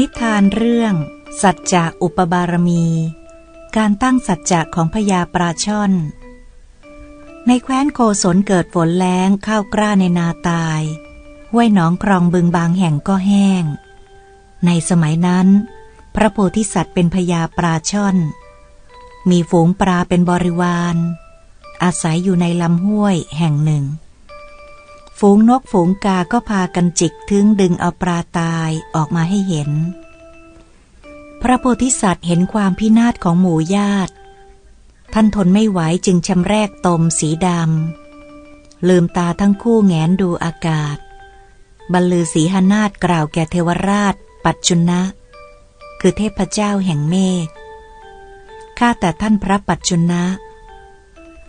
นิทานเรื่อง สัจจะอุปบารมี การตั้งสัจจะของพญาปลาช่อน ในแคว้นโกศลเกิดฝนแล้งข้าวกล้าในนาตายห้วยหนองคลองบึงบางแห่งก็แห้ง ในสมัยนั้น พระโพธิสัตว์เป็นพญาปลาช่อน มีฝูงปลาเป็นบริวาร อาศัยอยู่ในลำห้วยแห่งหนึ่ง ฝูงนกฝูงกาก็พากันจิกถึงดึงเอาปลาตายออกมาให้เห็น พระโพธิสัตว์เห็นความพินาศของหมู่ญาติ ท่านทนไม่ไหวจึงชำแรกตมสีดำ ลืมตาทั้งคู่แงนดูอากาศ บรรลือสีหนาฏกล่าวแก่เทวราช ปัจจุนะ คือเทพเจ้าแห่งเมฆ ข้าแต่ท่านพระปัจจุนะ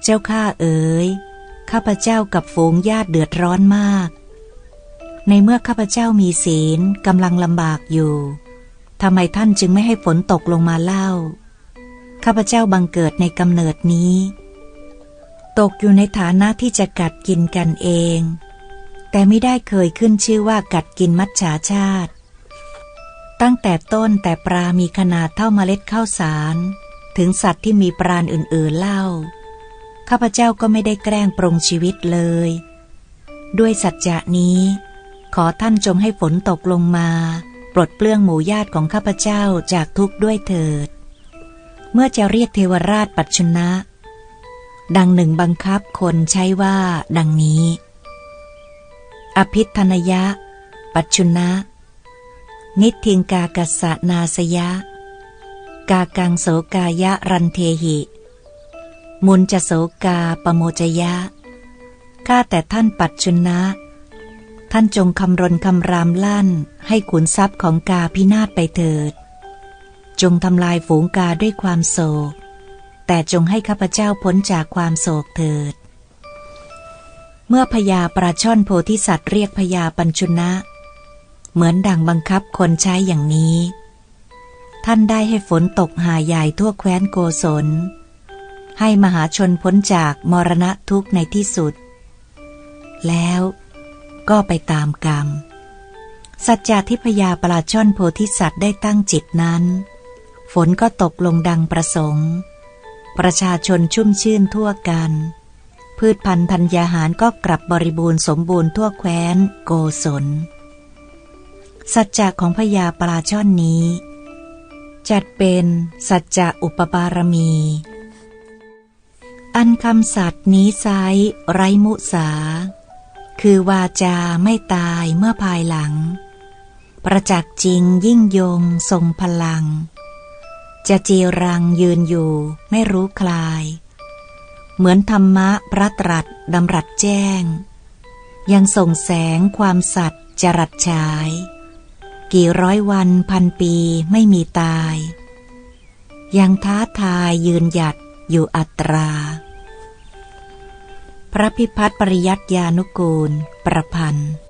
เจ้าข้าเอ๋ย ข้าพเจ้ากับฝูงญาติเดือดร้อนมาก ในเมื่อข้าพเจ้ามีศีลกำลังลำบากอยู่ทำไมท่านจึงไม่ให้ฝนตกลงมาเล่า ข้าพเจ้าบังเกิดในกำเนิดนี้ ตกอยู่ในฐานะที่จะกัดกินกันเอง แต่ไม่ได้เคยขึ้นชื่อว่ากัดกินมัจฉาชาติ ตั้งแต่ต้นแต่ปลามีขนาดเท่าเมล็ดข้าวสาร ถึงสัตว์ที่มีปราณอื่นๆเล่า ข้าพเจ้าก็ไม่ได้แกล้งปรงชีวิตเลย ด้วยสัจจะนี้ ขอท่านจงให้ฝนตกลงมา ปลดเปลื้องหมู่ญาติของข้าพเจ้าจากทุกข์ด้วยเถิด เมื่อจะเรียกเทวราชปัจจุนะ ดังหนึ่งบังคับคนใช้ว่า ดังนี้ อภิธนยะ ปัจจุนะ นิทิงกากสะนาสยะ กากังโสกายะรันเทหิ มุนจะโสกาปโมจยะ ข้าแต่ท่านปัจจุนะ ท่านจงคำรนคำรามลั่น ให้ขุนทรัพย์ของกาพินาศไปเถิด จงทำลายฝูงกาด้วยความโศก แต่จงให้ข้าพเจ้าพ้นจากความโศกเถิด เมื่อพญาปราช่อนโพธิสัตว์เรียกพญาปัญชุนะ เหมือนดังบังคับคนใช้อย่างนี้ ท่านได้ให้ฝนตกหาใหญ่ทั่วแคว้นโกศล ให้มหาชนพ้นจากมรณะทุกข์ในที่สุด แล้วก็ไปตามกรรม สัจจะที่พญาปลาช่อนโพธิสัตว์ได้ตั้งจิตนั้น ฝนก็ตกลงดังประสงค์ ประชาชนชุ่มชื่นทั่วกัน พืชพันธุ์ธัญญาหารก็กลับบริบูรณ์สมบูรณ์ทั่วแคว้นโกศล สัจจะของพญาปลาช่อนนี้ จัดเป็นสัจจะอุปบารมี อันคำสัตว์นี้ไซไรมุสา คือวาจาไม่ตายเมื่อภายหลัง ประจักษ์จริงยิ่งยงทรงพลัง จะจีรังยืนอยู่ไม่รู้คลาย เหมือนธรรมะพระตรัสดำรัสแจ้ง ยังส่งแสงความสัตย์จรัสฉาย กี่ร้อยวันพันปีไม่มีตาย ยังท้าทายยืนหยัดอยู่อัตรา ระพิพัฒน์ปริยัติยานุกูล ประพันธ์